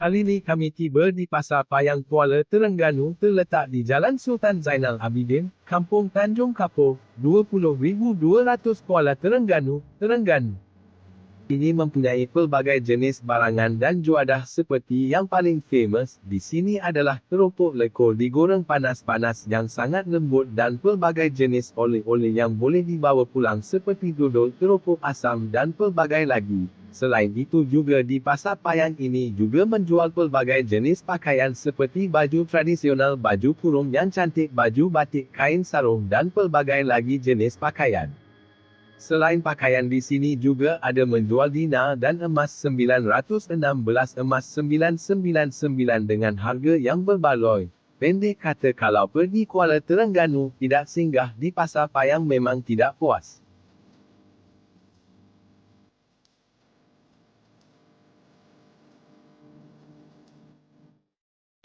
Kali ini kami tiba di Pasar Payang Kuala Terengganu terletak di Jalan Sultan Zainal Abidin, Kampung Tanjung Kapur, 20,200 Kuala Terengganu, Terengganu. Ini mempunyai pelbagai jenis barangan dan juadah seperti yang paling famous di sini adalah keropok lekor digoreng panas-panas yang sangat lembut dan pelbagai jenis oleh-oleh yang boleh dibawa pulang seperti dodol, keropok asam dan pelbagai lagi. Selain itu juga di pasar payang ini juga menjual pelbagai jenis pakaian seperti baju tradisional, baju kurung yang cantik, baju batik, kain sarung dan pelbagai lagi jenis pakaian. Selain pakaian di sini juga ada menjual dinar dan emas 916 emas 999 dengan harga yang berbaloi. Pendek kata kalau pergi Kuala Terengganu tidak singgah di pasar payang memang tidak puas.